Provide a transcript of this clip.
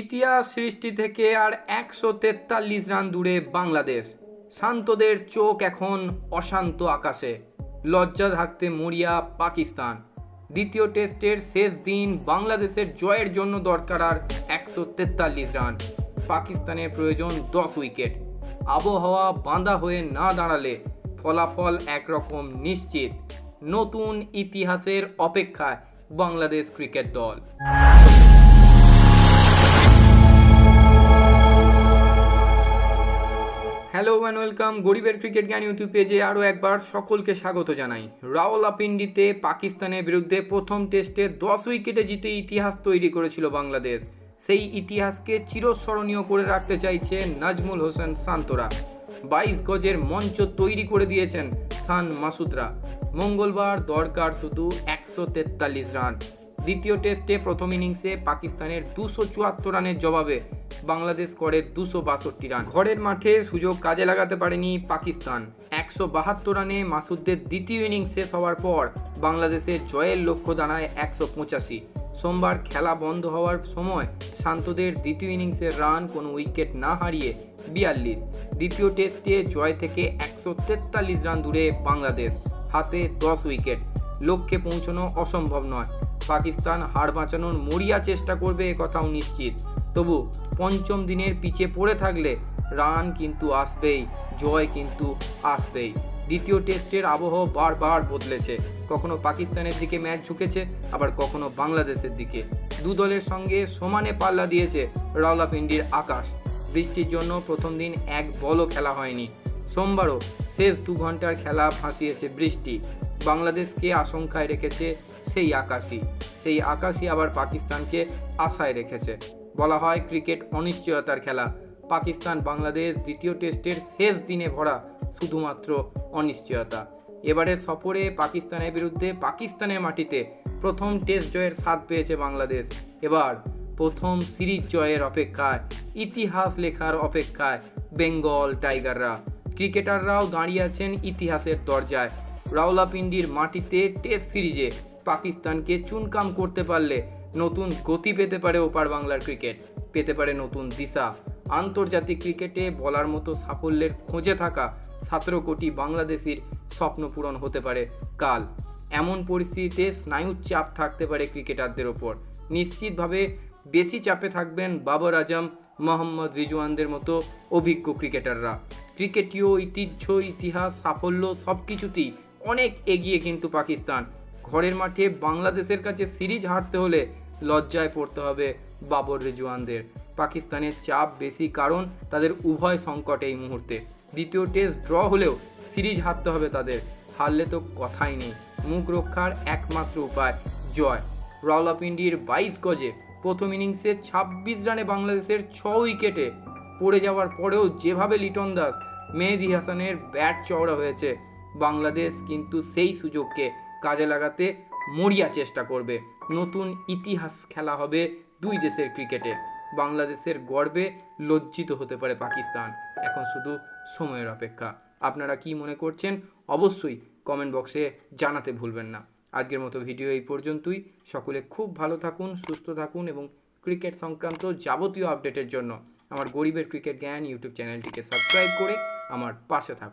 ইতিহাস সৃষ্টি থেকে আর একশো তেতাল্লিশ রান দূরে বাংলাদেশ। শান্তদের চোখ এখন অশান্ত আকাশে। লজ্জা থাকতে মরিয়া পাকিস্তান। দ্বিতীয় টেস্টের শেষ দিন বাংলাদেশের জয়ের জন্য দরকার আর একশো তেতাল্লিশ রান। পাকিস্তানের প্রয়োজন দশ উইকেট। আবহাওয়া বাঁধা হয়ে না দাঁড়ালে ফলাফল একরকম নিশ্চিত। নতুন ইতিহাসের অপেক্ষায় বাংলাদেশ ক্রিকেট দল। অ্যান্ড ওয়েলকাম গরিবের ক্রিকেট জ্ঞান ইউটিউব পেজে আরও একবার সকলকে স্বাগত জানাই। রাওয়ালাপিন্ডিতে পাকিস্তানের বিরুদ্ধে প্রথম টেস্টে দশ উইকেটে জিতে ইতিহাস তৈরি করেছিল বাংলাদেশ। সেই ইতিহাসকে চিরস্মরণীয় করে রাখতে চাইছে নাজমুল হোসেন সান্তরা। বাইশ গজের মঞ্চ তৈরি করে দিয়েছেন সান মাসুদরা। মঙ্গলবার দরকার শুধু একশো তেতাল্লিশ রান। দ্বিতীয় টেস্টে প্রথম ইনিংসে পাকিস্তানের দুশো চুয়াত্তর রানের জবাবে বাংলাদেশ করে দুশো বাষট্টি রান। ঘরের মাঠে সুযোগ কাজে লাগাতে পারেনি পাকিস্তান। একশো বাহাত্তর রানে মাসুদদের দ্বিতীয় ইনিংস শেষ হওয়ার পর বাংলাদেশের জয়ের লক্ষ্য দাঁড়ায় একশো পঁচাশি। সোমবার খেলা বন্ধ হওয়ার সময় শান্তদের দ্বিতীয় ইনিংসের রান কোনো উইকেট না হারিয়ে বিয়াল্লিশ। দ্বিতীয় টেস্টে জয় থেকে একশো তেতাল্লিশ রান দূরে বাংলাদেশ, হাতে দশ উইকেট। লক্ষ্যে পৌঁছানো অসম্ভব নয়। পাকিস্তান হার বাঁচানোর মরিয়া চেষ্টা করবে এ কথাও নিশ্চিত। তবু পঞ্চম দিনের পিছে পড়ে থাকলে রান কিন্তু আসবেই, জয় কিন্তু আসবেই। দ্বিতীয় টেস্টের আবহাওয়া বারবার বদলেছে। কখনো পাকিস্তানের দিকে ম্যাচ ঝুঁকেছে, আবার কখনো বাংলাদেশের দিকে। দু দলের সঙ্গে সমানে পাল্লা দিয়েছে রাওলাপিন্ডির আকাশ। বৃষ্টির জন্য প্রথম দিন এক বলও খেলা হয়নি। সোমবারও শেষ দু ঘণ্টার খেলা ভাসিয়েছে বৃষ্টি। বাংলাদেশকে আশঙ্কায় রেখেছে সেই আকাশই। সেই আকাশই আবার পাকিস্তানকে আশায় রেখেছে। বলা হয়, ক্রিকেট অনিশ্চয়তার খেলা। পাকিস্তান বাংলাদেশ দ্বিতীয় টেস্টের শেষ দিনে ভরা শুধুমাত্র অনিশ্চয়তা। এবারে সফরে পাকিস্তানের বিরুদ্ধে পাকিস্তানের মাটিতে প্রথম টেস্ট জয়ের স্বাদ পেয়েছে বাংলাদেশ। এবার প্রথম সিরিজ জয়ের অপেক্ষায়, ইতিহাস লেখার অপেক্ষায় বেঙ্গল টাইগাররা। ক্রিকেটাররাও দাঁড়িয়ে আছেন ইতিহাসের দরজায়। রাওলাপিন্ডির মাটিতে টেস্ট সিরিজে পাকিস্তানকে চুনকাম করতে পারলে নতুন গতি পেতে পারে ওপার বাংলার ক্রিকেট। পেতে পারে নতুন দিশা। আন্তর্জাতিক ক্রিকেটে বলার মতো সাফল্যের খোঁজে থাকা সতেরো কোটি বাংলাদেশির স্বপ্ন পূরণ হতে পারে কাল। এমন পরিস্থিতিতে স্নায়ুর চাপ থাকতে পারে ক্রিকেটারদের ওপর। নিশ্চিতভাবে বেশি চাপে থাকবেন বাবর আজম, মোহাম্মদ রিজওয়ানদের মতো অভিজ্ঞ ক্রিকেটাররা। ক্রিকেটীয় ঐতিহ্য, ইতিহাস, সাফল্য সব কিছুতেই অনেক এগিয়ে কিন্তু পাকিস্তান। ঘরের মাঠে বাংলাদেশের কাছে সিরিজ হারতে হলে লজ্জায় পড়তে হবে বাবর রেজওয়ানদের। পাকিস্তানের চাপ বেশি কারণ তাদের উভয় সংকট এই মুহূর্তে। দ্বিতীয় টেস্ট ড্র হলেও সিরিজ হারতে হবে তাদের। হারলে তো কথাই নেই। মুখ রক্ষার একমাত্র উপায় জয়। রাওলাপিন্ডির বাইশ গজে প্রথম ইনিংসে ছাব্বিশ রানে বাংলাদেশের ছ উইকেটে পড়ে যাওয়ার পরেও যেভাবে লিটন দাস, মেহেদি হাসানের ব্যাট চওড়া হয়েছে বাংলাদেশ কিন্তু সেই সুযোগকে কাজে লাগাতে মরিয়া চেষ্টা করবে। নতুন ইতিহাস খেলা হবে দুই দেশের ক্রিকেটে। বাংলাদেশের গর্বে লজ্জিত হতে পারে পাকিস্তান। এখন শুধু সময়ের অপেক্ষা। আপনারা কি মনে করছেন? অবশ্যই কমেন্ট বক্সে জানাতে ভুলবেন না। আজকের মতো ভিডিও এই পর্যন্তই। সকলে খুব ভালো থাকুন, সুস্থ থাকুন এবং ক্রিকেট সংক্রান্ত যাবতীয় আপডেটের জন্য আমার গরিবের ক্রিকেট জ্ঞান ইউটিউব চ্যানেলটিকে সাবস্ক্রাইব করে আমার পাশে থাকুন।